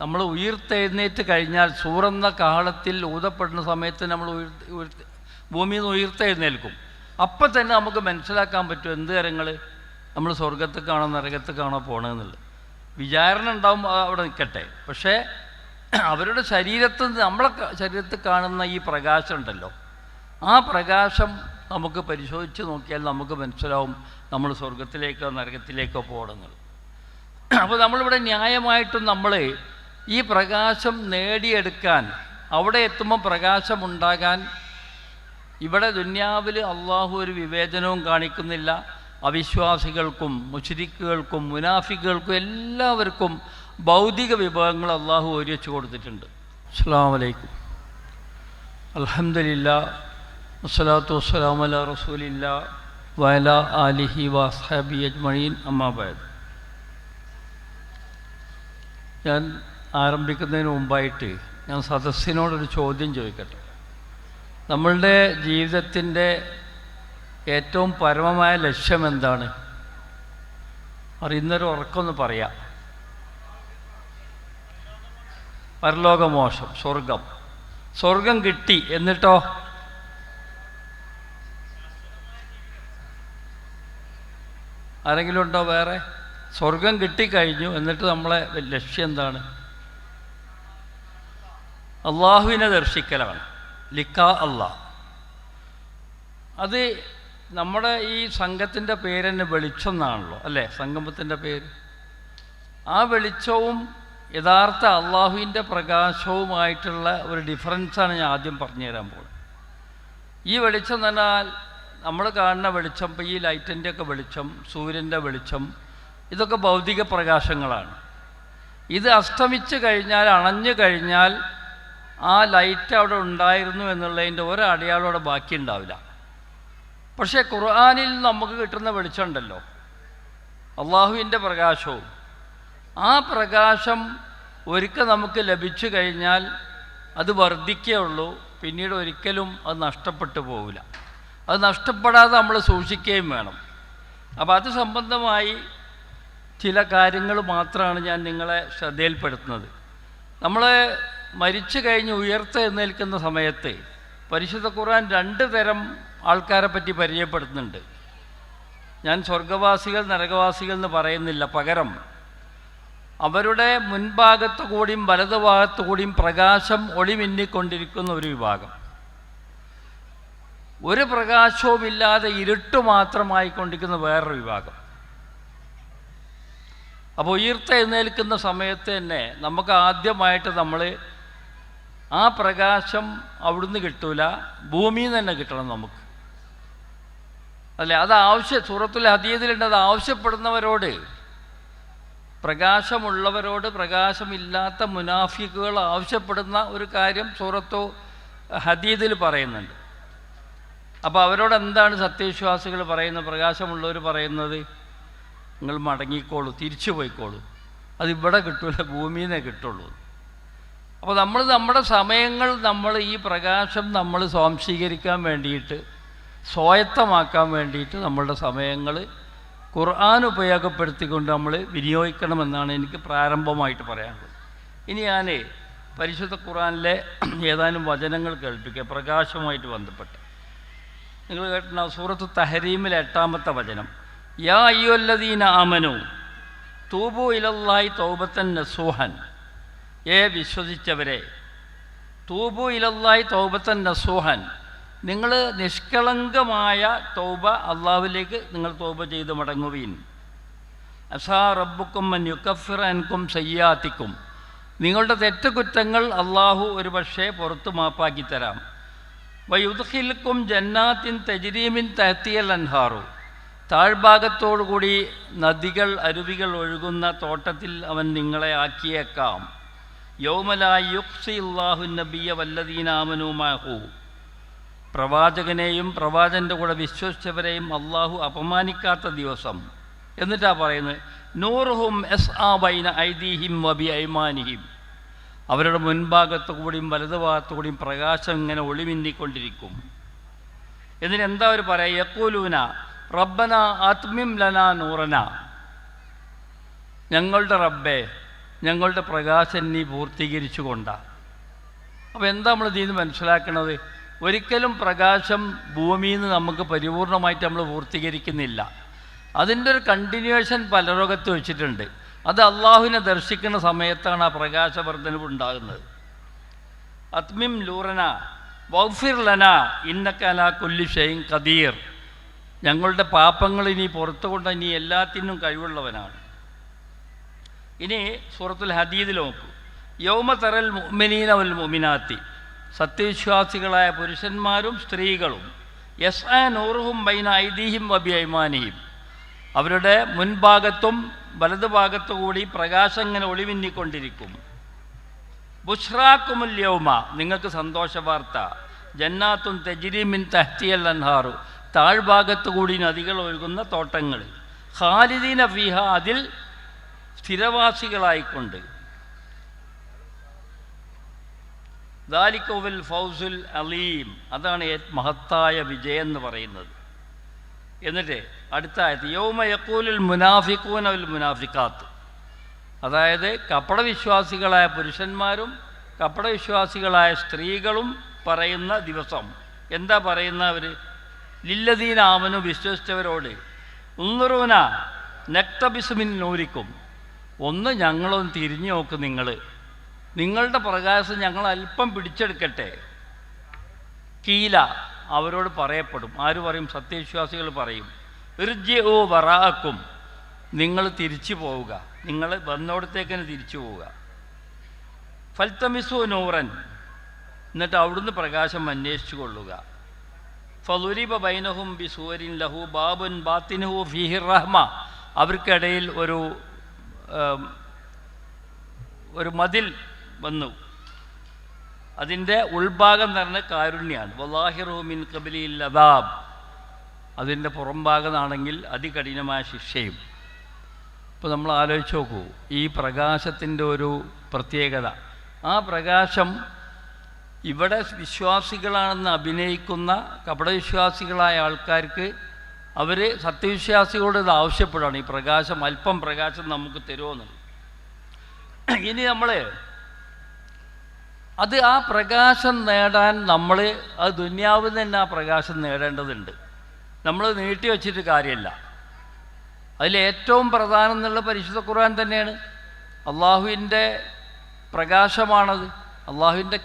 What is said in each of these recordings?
നമ്മൾ ഉയർത്തെഴുന്നേറ്റ് കഴിഞ്ഞാൽ സൂറന്ന കാലത്തിൽ ഊതപ്പെടുന്ന സമയത്ത് നമ്മൾ ഉയർത്തി ഭൂമിയിൽ നിന്ന് ഉയർത്തെഴുന്നേൽക്കും. അപ്പം തന്നെ നമുക്ക് മനസ്സിലാക്കാൻ പറ്റും എന്ത് കാര്യങ്ങൾ? നമ്മൾ സ്വർഗത്ത് കാണോ നരകത്ത് കാണോ പോകണമെന്നുള്ളത് വിചാരണ ഉണ്ടാവും അവിടെ നിൽക്കട്ടെ. പക്ഷേ അവരുടെ ശരീരത്തിൽ നമ്മളെ ശരീരത്തിൽ കാണുന്ന ഈ പ്രകാശം ഉണ്ടല്ലോ. ആ പ്രകാശം നമുക്ക് പരിശോധിച്ച് നോക്കിയാൽ നമുക്ക് മനസ്സിലാവും നമ്മൾ സ്വർഗത്തിലേക്കോ നരകത്തിലേക്കോ പോകണമെന്നുള്ളത് അപ്പോൾ നമ്മളിവിടെ ന്യായമായിട്ടും നമ്മൾ ഈ പ്രകാശം നേടിയെടുക്കാൻ അവിടെ എത്തുമ്പോൾ പ്രകാശമുണ്ടാകാൻ ഇവിടെ ദുന്യാവിൽ അള്ളാഹു ഒരു വിവേചനവും കാണിക്കുന്നില്ല. അവിശ്വാസികൾക്കും മുഷരിക്കുകൾക്കും മുനാഫിക്കുകൾക്കും എല്ലാവർക്കും ഭൗതിക വിഭവങ്ങൾ അള്ളാഹു ഒരുവച്ച് കൊടുത്തിട്ടുണ്ട്. അസ്സാം വലൈക്കും അലഹമില്ല വസ്സലാത്തു വസ്സലാം അല റസൂലില്ല വയല ആലിഹി വാസ്ഹാബി അജ്മീൻ അമ്മാബാദ് ഞാൻ ആരംഭിക്കുന്നതിന് മുമ്പായിട്ട് ഞാൻ സദസ്സിനോടൊരു ചോദ്യം ചോദിക്കട്ടെ. നമ്മളുടെ ജീവിതത്തിന്റെ ഏറ്റവും പരമമായ ലക്ഷ്യം എന്താണ്? അറിയുന്നൊരു ഉറക്കമൊന്ന് പറയാം. പരലോകമോശം സ്വർഗം. സ്വർഗം കിട്ടി എന്നിട്ടോ? ആരെങ്കിലും ഉണ്ടോ വേറെ? സ്വർഗം കിട്ടിക്കഴിഞ്ഞു എന്നിട്ട് നമ്മളെ ലക്ഷ്യം എന്താണ്? അള്ളാഹുവിനെ ദർശിക്കലാണ് ലിക്ക അള്ളാഹ് അത് നമ്മുടെ ഈ സംഘത്തിന്റെ പേര് തന്നെ വെളിച്ചം എന്നാണല്ലോ അല്ലേ? സംഗമത്തിന്റെ പേര്. ആ വെളിച്ചവും യഥാർത്ഥ അള്ളാഹുവിന്റെ പ്രകാശവുമായിട്ടുള്ള ഒരു ഡിഫറൻസാണ് ഞാൻ ആദ്യം പറഞ്ഞു തരാൻ പോകുന്നത്. ഈ വെളിച്ചം എന്ന് പറഞ്ഞാൽ നമ്മൾ കാണുന്ന വെളിച്ചം ഇപ്പോൾ ഈ ലൈറ്റിന്റെയൊക്കെ വെളിച്ചം സൂര്യന്റെ വെളിച്ചം ഇതൊക്കെ ഭൗതിക പ്രകാശങ്ങളാണ്. ഇത് അസ്തമിച്ച് കഴിഞ്ഞാൽ അണഞ്ഞു കഴിഞ്ഞാൽ ആ ലൈറ്റ് അവിടെ ഉണ്ടായിരുന്നു എന്നുള്ളതിന്റെ ഒരടയാളം അവിടെ ബാക്കി ഉണ്ടാവില്ല. പക്ഷേ ഖുർആാനിൽ നമുക്ക് കിട്ടുന്ന വെളിച്ചമുണ്ടല്ലോ. അള്ളാഹുവിന്റെ പ്രകാശവും. ആ പ്രകാശം ഒരിക്കൽ നമുക്ക് ലഭിച്ചു കഴിഞ്ഞാൽ അത് വർദ്ധിക്കേ ഉള്ളൂ പിന്നീട് ഒരിക്കലും അത് നഷ്ടപ്പെട്ടു പോവില്ല. അത് നഷ്ടപ്പെടാതെ നമ്മൾ സൂക്ഷിക്കുകയും വേണം. അപ്പോൾ അത് സംബന്ധമായി ചില കാര്യങ്ങൾ മാത്രമാണ് ഞാൻ നിങ്ങളെ ശ്രദ്ധയിൽപ്പെടുത്തുന്നത്. നമ്മൾ മരിച്ചു കഴിഞ്ഞ് ഉയർത്ത് ഉയർത്തെഴുന്നേൽക്കുന്ന സമയത്ത് പരിശുദ്ധ ഖുർആൻ രണ്ട് തരം ആൾക്കാരെ പറ്റി പരിചയപ്പെടുത്തുന്നുണ്ട്. ഞാൻ സ്വർഗവാസികൾ നരകവാസികൾ എന്ന് പറയുന്നില്ല പകരം അവരുടെ മുൻഭാഗത്തു കൂടിയും വലതുഭാഗത്തു കൂടിയും പ്രകാശം ഒളിമിന്നിക്കൊണ്ടിരിക്കുന്ന ഒരു വിഭാഗം. ഒരു പ്രകാശവുമില്ലാതെ ഇരുട്ട് മാത്രമായിക്കൊണ്ടിരിക്കുന്ന വേറൊരു വിഭാഗം. അപ്പോൾ ഉയർത്തെഴുന്നേൽക്കുന്ന സമയത്ത് തന്നെ നമുക്ക് ആദ്യമായിട്ട് നമ്മൾ ആ പ്രകാശം അവിടുന്ന് കിട്ടൂല ഭൂമിയിൽ നിന്ന് തന്നെ കിട്ടണം നമുക്ക്. അല്ലേ? അത് ആവശ്യ സൂറത്തുൽ ഹദീദിലുണ്ട് അത് ആവശ്യപ്പെടുന്നവരോട് പ്രകാശമുള്ളവരോട് പ്രകാശമില്ലാത്ത മുനാഫിക്കുകൾ ആവശ്യപ്പെടുന്ന ഒരു കാര്യം സൂറത്തു ഹദീദിൽ പറയുന്നുണ്ട്. അപ്പോൾ അവരോട് എന്താണ് സത്യവിശ്വാസികൾ പറയുന്നത്? പ്രകാശമുള്ളവർ പറയുന്നത് നിങ്ങൾ മടങ്ങിക്കോളൂ തിരിച്ചു പോയിക്കോളൂ അതിവിടെ കിട്ടൂല ഭൂമിയിൽ നിന്നേ കിട്ടുള്ളൂ. അപ്പോൾ നമ്മൾ നമ്മുടെ സമയങ്ങൾ നമ്മൾ ഈ പ്രകാശം നമ്മൾ സ്വാംശീകരിക്കാൻ വേണ്ടിയിട്ട് സ്വായത്തമാക്കാൻ വേണ്ടിയിട്ട് നമ്മളുടെ സമയങ്ങൾ ഖുർആൻ ഉപയോഗപ്പെടുത്തിക്കൊണ്ട് നമ്മൾ വിനിയോഗിക്കണമെന്നാണ് എനിക്ക് പ്രാരംഭമായിട്ട് പറയാനുള്ളത്. ഇനി ഞാൻ പരിശുദ്ധ ഖുർആനിലെ ഏതാനും വചനങ്ങൾ കേൾപ്പിക്കുക പ്രകാശവുമായിട്ട് ബന്ധപ്പെട്ട്. നിങ്ങൾ കേട്ടിട്ടുണ്ട? സൂറത്ത് തഹരീമിലെ എട്ടാമത്തെ വചനം. യാ അയ്യൊല്ലദീന ആമനു തൂബു ഇലല്ലായി തൗബത്തൻ നസൂഹൻ. ഏ വിശ്വസിച്ചവരെ തൂബു ഇലല്ലായി തൗബത്തൻ നസൂഹൻ. നിങ്ങൾ നിഷ്കളങ്കമായ തൗബ അള്ളാഹുലേക്ക് നിങ്ങൾ തൗബ ചെയ്ത് മടങ്ങുവീൻ. അസാ റബ്ബുക്കും യുക്കഫിർ അൻകും സയ്യാത്തിക്കും. നിങ്ങളുടെ തെറ്റുകുറ്റങ്ങൾ അള്ളാഹു ഒരു പക്ഷേ പുറത്തു മാപ്പാക്കി തരാം. വയുദ്ഖിൽക്കും ജന്നാത്തിൻ തജ്രീമിൻ തഹത്തിയൽ അൻഹാറു. താഴ്ഭാഗത്തോടുകൂടി നദികൾ അരുവികൾ ഒഴുകുന്ന തോട്ടത്തിൽ അവൻ നിങ്ങളെ ആക്കിയേക്കാം. പ്രവാചകനെയും പ്രവാചന്റെ കൂടെ വിശ്വസിച്ചവരെയും അള്ളാഹു അപമാനിക്കാത്ത ദിവസം. എന്നിട്ടാ പറയുന്നത് നൂറുഹും എസ് ആ ബൈന ഐദീഹിം വബി ഐമാനിഹിം. അവരുടെ മുൻഭാഗത്തു കൂടിയും വലതുഭാഗത്തു കൂടിയും പ്രകാശം ഇങ്ങനെ ഒളിമിന്നിക്കൊണ്ടിരിക്കും. എന്നിട്ടെന്താ അവർ പറയുക യക്കൂലൂന റബ്ബന ആത്മിം ലന നൂറന. ഞങ്ങളുടെ റബ്ബെ ഞങ്ങളുടെ പ്രകാശം നീ പൂർത്തീകരിച്ചു കൊണ്ടാണ് അപ്പോൾ എന്താ നമ്മൾ ഇതിൽ നിന്ന് മനസ്സിലാക്കണത്? ഒരിക്കലും പ്രകാശം ഭൂമിയിൽ നിന്ന് നമുക്ക് പരിപൂർണമായിട്ട് നമ്മൾ പൂർത്തീകരിക്കുന്നില്ല. അതിന്റെ ഒരു കണ്ടിന്യൂവേഷൻ പലരോഗത്ത് വെച്ചിട്ടുണ്ട്. അത് അള്ളാഹുവിനെ ദർശിക്കുന്ന സമയത്താണ് ആ പ്രകാശവർദ്ധനവ് ഉണ്ടാകുന്നത്. അത്മിം ലൂറന വൗഫിർ ലന ഇന്നക്കല കൊല്ലി ഷെയ്ൻ കദീർ ഞങ്ങളുടെ പാപങ്ങൾ ഇനി പുറത്തു കൊണ്ട് ഇനി എല്ലാത്തിനും കഴിവുള്ളവനാണ്. ഇനി സൂറത്തുൽ ഹദീദിൽ നോക്കൂ. യൗമ തറൽ മുഅ്മിനീന വൽ മുഅ്മിനാത്തി. സത്യവിശ്വാസികളായ പുരുഷന്മാരും സ്ത്രീകളും. യസ് ആ നൂറുഹും ബൈന ഐദീഹിം വബി ഐമാനിഹിം അവരുടെ മുൻഭാഗത്തും വലതുഭാഗത്തു കൂടി പ്രകാശം ഇങ്ങനെ ഒളിമിന്നിക്കൊണ്ടിരിക്കും ബുഷ്രാക്കുമുൽ യൗമ. നിങ്ങൾക്ക് സന്തോഷ വാർത്ത. ജന്നാത്തും തെജിരിമിൻ തഹ്തിയൽ അൻഹാറു. താഴ്ഭാഗത്തു കൂടി നദികൾ ഒഴുകുന്ന തോട്ടങ്ങൾ. ഖാലിദീന ഫിഹ അതിൽ സ്ഥിരവാസികളായിക്കൊണ്ട്. ദാലിക്കോവിൽ ഫൗസുൽ അലീം. അതാണ് മഹത്തായ വിജയം എന്ന് പറയുന്നത്. എന്നിട്ട് അടുത്ത യോമ യൗമ യക്കൂലുൽ മുനാഫിക്കൂൻ അവൽ മുനാഫിക്കാത്ത് അതായത് കപടവിശ്വാസികളായ പുരുഷന്മാരും കപടവിശ്വാസികളായ സ്ത്രീകളും പറയുന്ന ദിവസം. എന്താ പറയുന്ന അവർ ലില്ലദീനാമനു വിശ്വസിച്ചവരോട് ഉന്നുറൂന നക്തബിസുമിൻ നൂരിക്കും. ഒന്ന് ഞങ്ങളൊന്ന് തിരിഞ്ഞു നോക്ക് നിങ്ങൾ നിങ്ങളുടെ പ്രകാശം ഞങ്ങൾ അല്പം പിടിച്ചെടുക്കട്ടെ. കീല അവരോട് പറയപ്പെടും. ആര് പറയും? സത്യവിശ്വാസികൾ പറയും. ഓ വറാക്കും നിങ്ങൾ തിരിച്ചു പോവുക. നിങ്ങൾ വന്നോടത്തേക്ക് തന്നെ തിരിച്ചു പോവുക. ഫൽത്തമിസു നൂറൻ. എന്നിട്ട് അവിടുന്ന് പ്രകാശം അന്വേഷിച്ചു കൊള്ളുക. ഫലുരിബ ബൈനഹും ബി സൂരിൻ ലഹു ബാബുൻ ബാത്തിനുഹു ഫിഹിർ റഹ്മ. അവർക്കിടയിൽ ഒരു ഒരു മതിൽ വന്നു. അതിന്റെ ഉൾഭാഗം തന്നെ കാരുണ്യാണ്. വലാഹിറോമിൻ കബിലിൽ അദാബ്. അതിന്റെ പുറംഭാഗമാണെങ്കിൽ അതികഠിനമായ ശിക്ഷയും. ഇപ്പോൾ നമ്മൾ ആലോചിച്ച് നോക്കൂ ഈ പ്രകാശത്തിന്റെ ഒരു പ്രത്യേകത. ആ പ്രകാശം ഇവിടെ വിശ്വാസികളാണെന്ന് അഭിനയിക്കുന്ന കപടവിശ്വാസികളായ ആൾക്കാർക്ക് അവർ സത്യവിശ്വാസികളോട് ഇത് ആവശ്യപ്പെടുകയാണ്. ഈ പ്രകാശം അല്പം പ്രകാശം നമുക്ക് തരുമെന്നുള്ളത് ഇനി നമ്മൾ അത് ആ പ്രകാശം നേടാൻ നമ്മൾ അത് ദുന്യാവിൽ തന്നെ ആ പ്രകാശം നേടേണ്ടതുണ്ട്. നമ്മൾ നീട്ടി വച്ചിട്ട് കാര്യമില്ല. അതിൽ ഏറ്റവും പ്രധാനം എന്നുള്ള പരിശുദ്ധ ഖുർആൻ തന്നെയാണ്. അള്ളാഹുവിന്റെ പ്രകാശമാണത്. അള്ളാഹുവിന്റെ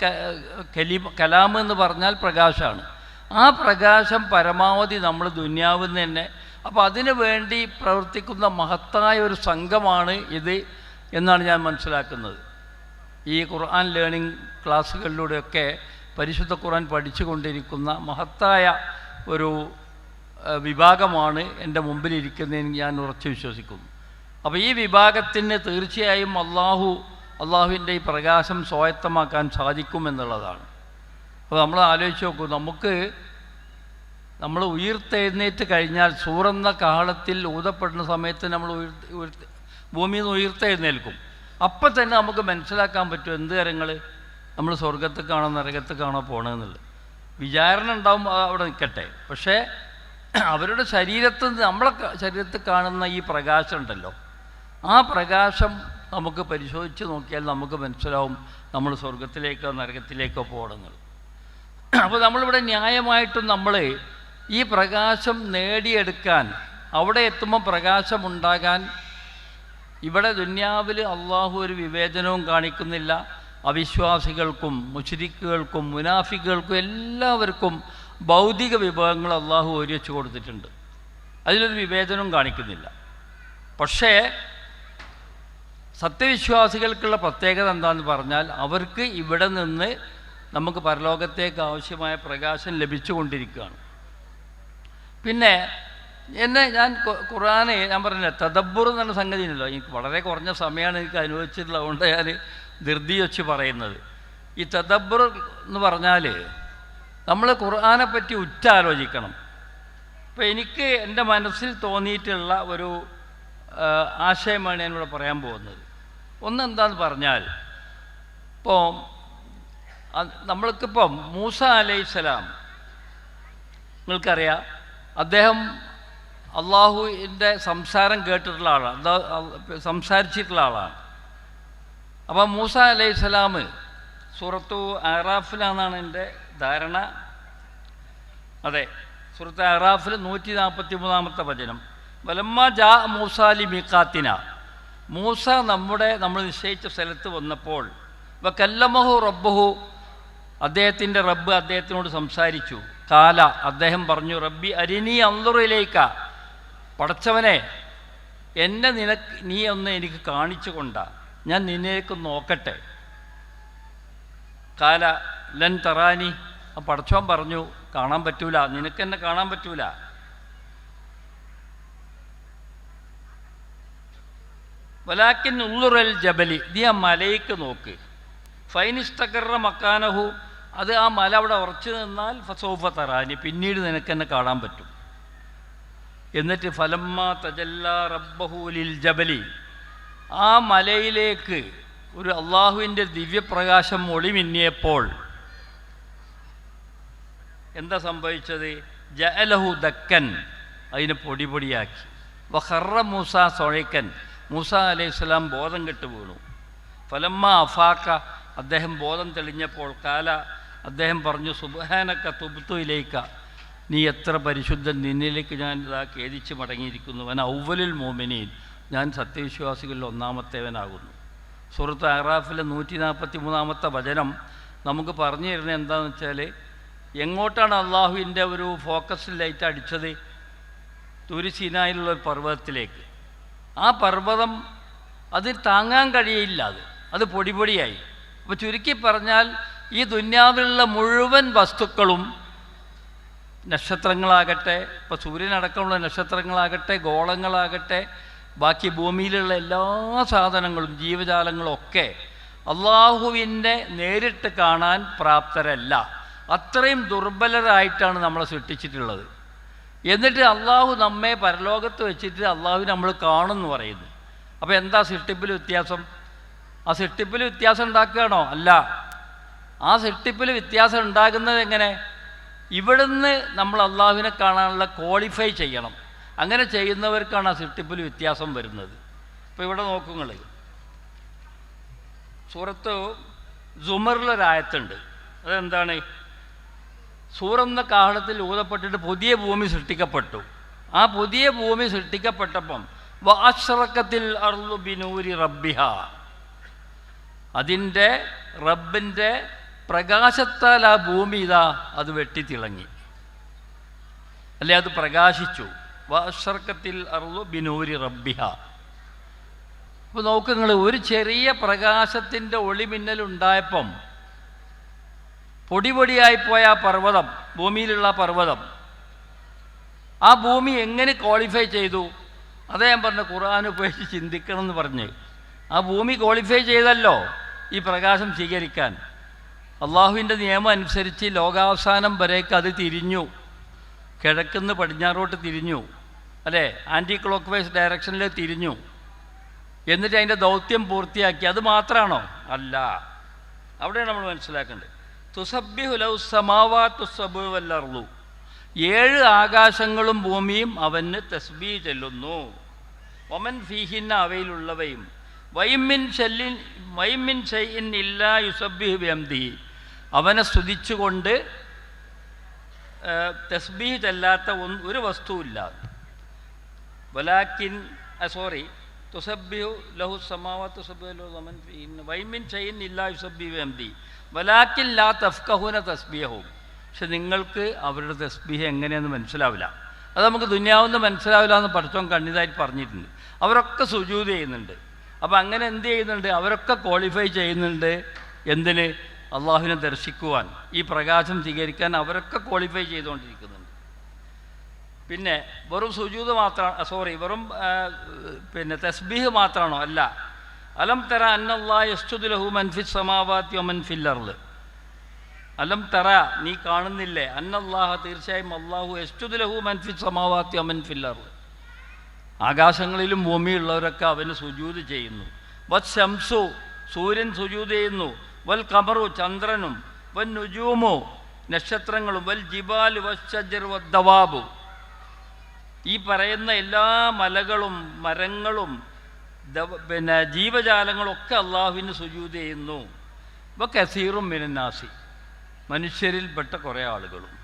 കലി കലാം എന്ന് പറഞ്ഞാൽ പ്രകാശമാണ്. ആ പ്രകാശം പരമാവധി നമ്മൾ ദുന്യാവിൽ നിന്ന് തന്നെ. അപ്പോൾ അതിനു വേണ്ടി പ്രവർത്തിക്കുന്ന മഹത്തായ ഒരു സംഘമാണ് ഇത് എന്നാണ് ഞാൻ മനസ്സിലാക്കുന്നത്. ഈ ഖുർആൻ ലേണിംഗ് ക്ലാസ്സുകളിലൂടെയൊക്കെ പരിശുദ്ധ ഖുർആൻ പഠിച്ചുകൊണ്ടിരിക്കുന്ന മഹത്തായ ഒരു വിഭാഗമാണ് എന്റെ മുമ്പിലിരിക്കുന്നതെന്ന് ഞാൻ ഉറച്ചു വിശ്വസിക്കുന്നു. അപ്പോൾ ഈ വിഭാഗത്തിന് തീർച്ചയായും അള്ളാഹു അള്ളാഹുവിന്റെ ഈ പ്രകാശം സ്വായത്തമാക്കാൻ സാധിക്കുമെന്നുള്ളതാണ്. അപ്പോൾ നമ്മൾ ആലോചിച്ച് നോക്കൂ നമുക്ക് നമ്മൾ ഉയർത്തെഴുന്നേറ്റ് കഴിഞ്ഞാൽ സൂറന്ന കാലത്തിൽ ഊതപ്പെടുന്ന സമയത്ത് നമ്മൾ ഉയർത്ത് ഭൂമിയിൽ നിന്ന് ഉയർത്തെഴുന്നേൽക്കും അപ്പം തന്നെ നമുക്ക് മനസ്സിലാക്കാൻ പറ്റും എന്ത് കാര്യങ്ങൾ നമ്മൾ സ്വർഗത്തേക്കാണോ നരകത്തേക്കാണോ പോകണമെന്നുള്ളത് വിചാരണ ഉണ്ടാവും അവിടെ നിൽക്കട്ടെ. പക്ഷേ അവരുടെ ശരീരത്തിൽ നമ്മളെ ശരീരത്തിൽ കാണുന്ന ഈ പ്രകാശം ഉണ്ടല്ലോ. ആ പ്രകാശം നമുക്ക് പരിശോധിച്ച് നോക്കിയാൽ നമുക്ക് മനസ്സിലാവും നമ്മൾ സ്വർഗത്തിലേക്കോ നരകത്തിലേക്കോ പോകണമെന്നുള്ളത് അപ്പോൾ നമ്മളിവിടെ ന്യായമായിട്ടും നമ്മൾ ഈ പ്രകാശം നേടിയെടുക്കാൻ അവിടെ എത്തുമ്പോൾ പ്രകാശമുണ്ടാകാൻ ഇവിടെ ദുന്യാവിൽ അള്ളാഹു ഒരു വിവേചനവും കാണിക്കുന്നില്ല. അവിശ്വാസികൾക്കും മുഷരിക്കുകൾക്കും മുനാഫിക്കുകൾക്കും എല്ലാവർക്കും ഭൗതിക വിഭവങ്ങൾ അള്ളാഹു ഒരുവെച്ച് കൊടുത്തിട്ടുണ്ട്. അതിലൊരു വിവേചനവും കാണിക്കുന്നില്ല. പക്ഷേ സത്യവിശ്വാസികൾക്കുള്ള പ്രത്യേകത എന്താണെന്ന് പറഞ്ഞാൽ അവർക്ക് ഇവിടെ നിന്ന് നമുക്ക് പരലോകത്തേക്ക് ആവശ്യമായ പ്രകാശം ലഭിച്ചുകൊണ്ടിരിക്കുകയാണ്. പിന്നെ എന്നെ ഞാൻ ഖുറാനെ ഞാൻ പറഞ്ഞില്ല തദബ്ബുർ എന്ന ഉണ്ടല്ലോ. എനിക്ക് വളരെ കുറഞ്ഞ സമയമാണ് എനിക്ക് അനുഭവിച്ചിട്ടുള്ളത്. അതുകൊണ്ട് ഞാൻ ധൃതി വെച്ച് പറയുന്നത്. ഈ തദബ്ബുർ എന്ന് പറഞ്ഞാൽ നമ്മൾ ഖുർആാനെ പറ്റി ഉറ്റാലോചിക്കണം. അപ്പോൾ എനിക്ക് എന്റെ മനസ്സിൽ തോന്നിയിട്ടുള്ള ഒരു ആശയമാണ് ഞാനിവിടെ പറയാൻ പോകുന്നത്. ഒന്ന് എന്താന്ന് പറഞ്ഞാൽ ഇപ്പോൾ നമ്മൾക്കിപ്പം മൂസ അലൈഹിസ്സലാം നിങ്ങൾക്കറിയാം അദ്ദേഹം അള്ളാഹുവിന്റെ സംസാരം കേട്ടിട്ടുള്ള ആളാണ് സംസാരിച്ചിട്ടുള്ള ആളാണ്. അപ്പോൾ മൂസ അലൈഹി സ്വലാം സൂറത്തു ആറാഫിലാണെന്നാണ് എന്റെ ധാരണ. അതെ സുഹൃത്ത് അറാഫിൽ നൂറ്റി നാൽപ്പത്തി മൂന്നാമത്തെ വചനം. വലമ്മ ജാ മൂസാലി മിക്കാത്തിന മൂസ നമ്മുടെ നമ്മൾ നിശ്ചയിച്ച സ്ഥലത്ത് വന്നപ്പോൾ വ കല്ലമഹു റബ്ബഹു അദ്ദേഹത്തിന്റെ റബ്ബ് അദ്ദേഹത്തിനോട് സംസാരിച്ചു. കാല അദ്ദേഹം പറഞ്ഞു റബ്ബി അരിനി അന്തുറയിലേക്ക പടച്ചവനെ എന്നെ നിനക്ക് നീ ഒന്ന് എനിക്ക് കാണിച്ചു കൊണ്ട. ഞാൻ നിന്നേക്ക് നോക്കട്ടെ. കാല ലൻ തറാനി. ആ പടച്ചവൻ പറഞ്ഞു കാണാൻ പറ്റൂല. നിനക്ക് എന്നെ കാണാൻ പറ്റൂല. വലാക്കിൻ ഉള്ളുറൽ ജബലി. നീ ആ മലയ്ക്ക് നോക്ക്. ഫൈനിസ്തകറ മക്കാനഹു. അത് ആ മല അവിടെ ഉറച്ചു നിന്നാൽ ഫസോഫ തറാനി. പിന്നീട് നിനക്ക് എന്നെ കാണാൻ പറ്റും. എന്നിട്ട് ഫലമ്മ തജല്ല റബ്ബഹൂലിൽ ജബലി. ആ മലയിലേക്ക് ഒരു അള്ളാഹുവിന്റെ ദിവ്യപ്രകാശം ഒളിമിന്നിയപ്പോൾ എന്താ സംഭവിച്ചത്? ജഅലഹു ദക്കൻ. അതിനെ പൊടി പൊടിയാക്കി. വഹറ മൂസ സൊഴയ്ക്കൻ മൂസ അലൈഹി സ്വലാം ബോധം കെട്ട് വീണു. ഫലമ്മ അഫാക്ക അദ്ദേഹം ബോധം തെളിഞ്ഞപ്പോൾ കാല അദ്ദേഹം പറഞ്ഞു സുബഹാനക്ക തുബ്തുയിലേക്ക നീ എത്ര പരിശുദ്ധൻ നിന്നിലേക്ക് ഞാൻ ഇതാ ഖേദിച്ച് മടങ്ങിയിരിക്കുന്നു. അവൻ ഔവലിൽ മോമിനീൻ. ഞാൻ സത്യവിശ്വാസികളിൽ ഒന്നാമത്തേവനാകുന്നു. സുഹൃത്ത് അഹ്റാഫിലെ നൂറ്റി നാൽപ്പത്തി മൂന്നാമത്തെ വചനം നമുക്ക് പറഞ്ഞു തരുന്നത് എന്താണെന്ന് വെച്ചാൽ എങ്ങോട്ടാണ് അള്ളാഹുവിന്റെ ഒരു ഫോക്കസ് ലൈറ്റ് അടിച്ചത്? തുരിസീനായിലുള്ള ഒരു പർവതത്തിലേക്ക്. ആ പർവതം അത് താങ്ങാൻ കഴിയില്ല അത്. അത് പൊടി പൊടിയായി അപ്പോൾ ചുരുക്കി പറഞ്ഞാൽ ഈ ദുന്യാവിലുള്ള മുഴുവൻ വസ്തുക്കളും നക്ഷത്രങ്ങളാകട്ടെ ഇപ്പോൾ സൂര്യനടക്കമുള്ള നക്ഷത്രങ്ങളാകട്ടെ ഗോളങ്ങളാകട്ടെ ബാക്കി ഭൂമിയിലുള്ള എല്ലാ സാധനങ്ങളും ജീവജാലങ്ങളും ഒക്കെ അള്ളാഹുവിന്റെ നേരിട്ട് കാണാൻ പ്രാപ്തരല്ല. അത്രയും ദുർബലരായിട്ടാണ് നമ്മളെ സൃഷ്ടിച്ചിട്ടുള്ളത്. എന്നിട്ട് അള്ളാഹു നമ്മെ പരലോകത്ത് വെച്ചിട്ട് അള്ളാഹു നമ്മൾ കാണുമെന്ന് പറയുന്നു. അപ്പോൾ എന്താ സൃഷ്ടിപ്പിൽ വ്യത്യാസം? ആ സെട്ടിപ്പിൽ വ്യത്യാസം ഉണ്ടാക്കുകയാണോ? അല്ല. ആ സെട്ടിപ്പിൽ വ്യത്യാസം ഉണ്ടാകുന്നത് എങ്ങനെ? ഇവിടുന്ന് നമ്മൾ അള്ളാഹുവിനെ കാണാനുള്ള ക്വാളിഫൈ ചെയ്യണം. അങ്ങനെ ചെയ്യുന്നവർക്കാണ് ആ സെട്ടിപ്പിൽ വ്യത്യാസം വരുന്നത്. ഇപ്പോൾ ഇവിടെ നോക്കുങ്ങൾ സൂറത്ത് ജുമറിലൊരായത്തുണ്ട് അതെന്താണ്? സൂറെന്ന കാഹളത്തിൽ ഊതപ്പെട്ടിട്ട് പുതിയ ഭൂമി സൃഷ്ടിക്കപ്പെട്ടു. ആ പുതിയ ഭൂമി സൃഷ്ടിക്കപ്പെട്ടപ്പം വാശ്രക്കത്തിൽ അർലു ബിനൂരി റബ്ബിഹ. അതിന്റെ റബ്ബിന്റെ പ്രകാശത്താൽ ആ ഭൂമി ഇതാ അത് വെട്ടിത്തിളങ്ങി. അല്ലെ? അത് പ്രകാശിച്ചു. വർഷർക്കത്തിൽ അർലു ബിനൂരി റബ്ബിഹ. അപ്പോൾ നോക്ക് നിങ്ങൾ ഒരു ചെറിയ പ്രകാശത്തിന്റെ ഒളിമിന്നലുണ്ടായപ്പം പൊടിപൊടിയായിപ്പോയ ആ പർവതം ഭൂമിയിലുള്ള പർവതം ആ ഭൂമി എങ്ങനെ ക്വാളിഫൈ ചെയ്തു? അതേ ഞാൻ പറഞ്ഞ ഖുർആൻ ഉപയോഗിച്ച് ചിന്തിക്കണം എന്ന് പറഞ്ഞ്. ആ ഭൂമി ക്വാളിഫൈ ചെയ്തല്ലോ. ഈ പ്രകാശം സ്വീകരിക്കാൻ. അള്ളാഹുവിന്റെ നിയമം അനുസരിച്ച് ലോകാവസാനം വരേക്ക് അത് തിരിഞ്ഞു. കിഴക്കുന്ന് പടിഞ്ഞാറോട്ട് തിരിഞ്ഞു. അല്ലേ? ആന്റി ക്ലോക്ക് വൈസ് ഡയറക്ഷനിൽ തിരിഞ്ഞു. എന്നിട്ട് അതിന്റെ ദൗത്യം പൂർത്തിയാക്കി. അത് മാത്രമാണോ അല്ല. അവിടെയാണ് നമ്മൾ മനസ്സിലാക്കേണ്ടത്. തുസബ്ബിഹുലൗസമാവാത്തുസബുവല്ലർലു ഏഴ് ആകാശങ്ങളും ഭൂമിയും അവന് തസ്ബീ ചെല്ലുന്നു. ഒമൻ ഫീഹിന്ന അവയിലുള്ളവയും. വൈമിൻ ഷെല്ലിൻ വൈമിൻ ഷൈൻ ഇല്ല യുസബ്ബിഹ് വ്യംതി അവനെ സ്തുതിച്ചുകൊണ്ട് തസ്ബീഹ് ചെല്ലാത്ത ഒരു വസ്തുവില്ല. വലാക്കിൻ സോറി തുസബ്ബിഹു ലഹു സമാവാത്ത് വമൻ ഷൈൻ ഇല്ലാ യുസബ്ബിഹ് ബിഹംദി വലാക്കിൻ ലാ തഫ്കഹുന തസ്ബീഹവും പക്ഷെ നിങ്ങൾക്ക് അവരുടെ തസ്ബീഹ് എങ്ങനെയെന്ന് മനസ്സിലാവില്ല. അത് നമുക്ക് ദുന്യാവെന്ന് മനസ്സിലാവില്ല എന്ന് പഠിച്ചോൻ കണ്ണിതായിട്ട് പറഞ്ഞിട്ടുണ്ട്. അവരൊക്കെ സുജൂത് ചെയ്യുന്നുണ്ട്. അപ്പോൾ അങ്ങനെ എന്ത് ചെയ്യുന്നുണ്ട്? അവരൊക്കെ ക്വാളിഫൈ ചെയ്യുന്നുണ്ട്. എന്തിന്? അള്ളാഹുവിനെ ദർശിക്കുവാൻ. ഈ പ്രകാശം സ്വീകരിക്കാൻ അവരൊക്കെ ക്വാളിഫൈ ചെയ്തുകൊണ്ടിരിക്കുന്നുണ്ട്. പിന്നെ വെറും സുജൂത് മാത്രമാണ് സോറി വെറും പിന്നെ തസ്ബീഹ് മാത്രമാണോ അല്ല. അലം തറ അന്നല്ലാ യസ്തുദുലഹു മൻഫിസ് സമാവാത്തി ഒമൻഫിൽ അർൾ അലം തറ നീ കാണുന്നില്ലേ? അന്നല്ലാഹ തീർച്ചയായും അള്ളാഹു യസ്തുദുലഹു മൻഫിസ് സമാവാത്തി ഒമൻഫിൽ അർൾ ആകാശങ്ങളിലും ഭൂമിയുള്ളവരൊക്കെ അവന് സുജൂത് ചെയ്യുന്നു. വത് ശംസു സൂര്യൻ സുജൂത് ചെയ്യുന്നു. വൽ കമറു ചന്ദ്രനും വൻ നുജൂമു നക്ഷത്രങ്ങളും വൽ ജിബാലു വശ്ചർവദ്ദവാബു ഈ പറയുന്ന എല്ലാ മലകളും മരങ്ങളും പിന്നെ ജീവജാലങ്ങളൊക്കെ അള്ളാഹുവിന് സുജൂത് ചെയ്യുന്നു. ഇപ്പോൾ കസീറും മിനന്നാസി. മനുഷ്യരിൽപ്പെട്ട കുറേ ആളുകളും.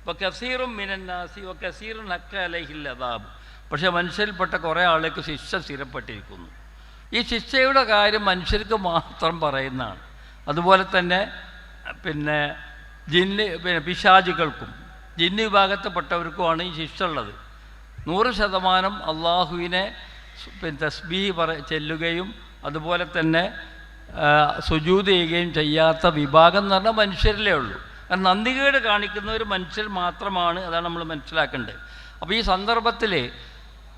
ഇപ്പോൾ കസീറും മിനന്നാസി ഒ കസീറും നക്ക അലഹിൽ പക്ഷേ മനുഷ്യരിൽപ്പെട്ട കുറേ ആളുകൾക്ക് ശിക്ഷ സ്ഥിരപ്പെട്ടിരിക്കുന്നു. ഈ ശിക്ഷയുടെ കാര്യം മനുഷ്യർക്ക് മാത്രം പറയുന്നതാണ്. അതുപോലെ തന്നെ പിന്നെ ജിന്ന് പിന്നെ പിശാചുകൾക്കും ജിന്ന് വിഭാഗത്തിൽപ്പെട്ടവർക്കുമാണ് ഈ ശിക്ഷ ഉള്ളത്. നൂറ് ശതമാനം അള്ളാഹുവിനെ പിന്നെ തസ്ബീ പറ ചെല്ലുകയും അതുപോലെ തന്നെ സുജൂത് ചെയ്യുകയും ചെയ്യാത്ത വിഭാഗം എന്ന് പറഞ്ഞാൽ മനുഷ്യരിലേ ഉള്ളൂ. കാരണം നന്ദികേട് കാണിക്കുന്നവർ മനുഷ്യർ മാത്രമാണ് അതാണ് നമ്മൾ മനസ്സിലാക്കേണ്ടത്. അപ്പോൾ ഈ സന്ദർഭത്തിൽ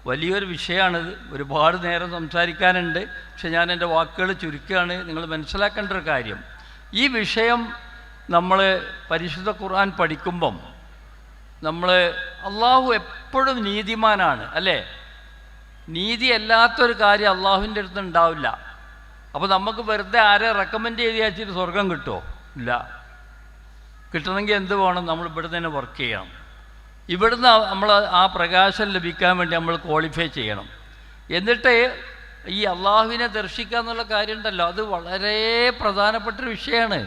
വലിയൊരു വിഷയമാണിത്. ഒരുപാട് നേരം സംസാരിക്കാനുണ്ട്. പക്ഷെ ഞാൻ എന്റെ വാക്കുകൾ ചുരുക്കുകയാണ്. നിങ്ങൾ മനസ്സിലാക്കേണ്ട ഒരു കാര്യം. ഈ വിഷയം നമ്മൾ പരിശുദ്ധ ഖുർആൻ പഠിക്കുമ്പം നമ്മൾ അള്ളാഹു എപ്പോഴും നീതിമാനാണ് അല്ലേ? നീതി അല്ലാത്തൊരു കാര്യം അള്ളാഹുവിന്റെ അടുത്ത് ഉണ്ടാവില്ല. അപ്പോൾ നമുക്ക് വെറുതെ ആരെ റെക്കമെൻഡ് ചെയ്ത് വെച്ചിട്ട് സ്വർഗം കിട്ടുമോ? ഇല്ല. കിട്ടണമെങ്കിൽ എന്ത് വേണം? നമ്മൾ ഇവിടെ തന്നെ വർക്ക് ചെയ്യണം. ഇവിടുന്ന് നമ്മൾ ആ പ്രകാശം ലഭിക്കാൻ വേണ്ടി നമ്മൾ ക്വാളിഫൈ ചെയ്യണം. എന്നിട്ട് ഈ അള്ളാഹുവിനെ ദർശിക്കുക എന്നുള്ള കാര്യം ഉണ്ടല്ലോ. അത് വളരെ പ്രധാനപ്പെട്ടൊരു വിഷയമാണ്.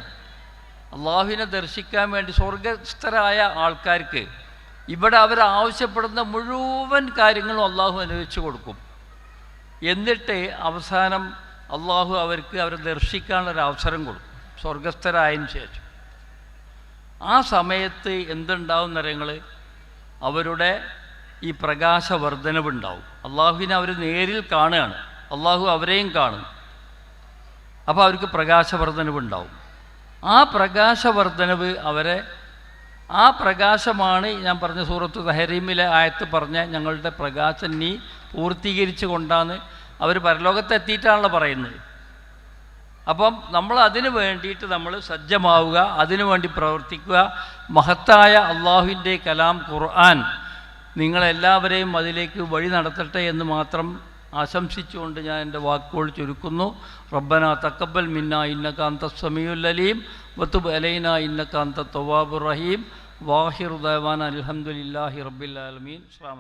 അള്ളാഹുവിനെ ദർശിക്കാൻ വേണ്ടി സ്വർഗസ്ഥരായ ആൾക്കാർക്ക് ഇവിടെ അവർ ആവശ്യപ്പെടുന്ന മുഴുവൻ കാര്യങ്ങളും അള്ളാഹു അനുവദിച്ചു കൊടുക്കും. എന്നിട്ട് അവസാനം അള്ളാഹു അവർക്ക് അവരെ ദർശിക്കാനുള്ളൊരു അവസരം കൊടുക്കും. സ്വർഗസ്ഥരായതിനു ശേഷം. ആ സമയത്ത് എന്തുണ്ടാവും എന്നറിയങ്ങൾ അവരുടെ ഈ പ്രകാശവർദ്ധനവുണ്ടാവും. അള്ളാഹുവിനെ അവർ നേരിൽ കാണുകയാണ്. അള്ളാഹു അവരെയും കാണും. അപ്പോൾ അവർക്ക് പ്രകാശവർദ്ധനവുണ്ടാവും. ആ പ്രകാശവർദ്ധനവ് അവരെ ആ പ്രകാശമാണ് ഞാൻ പറഞ്ഞ സൂറത്ത് തഹരീമിലെ ആയത്ത് പറഞ്ഞ ഞങ്ങളുടെ പ്രകാശം നീ പൂർത്തീകരിച്ചു കൊണ്ടാണ് അവർ പരലോകത്തെത്തിയിട്ടാണല്ലോ പറയുന്നത്. അപ്പം നമ്മൾ അതിന് വേണ്ടിയിട്ട് നമ്മൾ സജ്ജമാവുക അതിനു വേണ്ടി പ്രവർത്തിക്കുക. മഹത്തായ അള്ളാഹുവിന്റെ കലാം ഖുർആൻ നിങ്ങളെല്ലാവരെയും അതിലേക്ക് വഴി നടത്തട്ടെ എന്ന് മാത്രം ആശംസിച്ചുകൊണ്ട് ഞാൻ എന്റെ വാക്കുകൾ ചുരുക്കുന്നു. റബ്ബന തക്കബൽ മിന്ന ഇന്നക്കാന്ത സമീഉല്ലലീം വത്തുബ് അലൈന ഇന്നക്കാന്ത തവാബുർ റഹീം വാഹിർ ദേവാൻ അലഹമുല്ലാഹി റബ്ബിൽ ആലമീൻ. അസ്സാം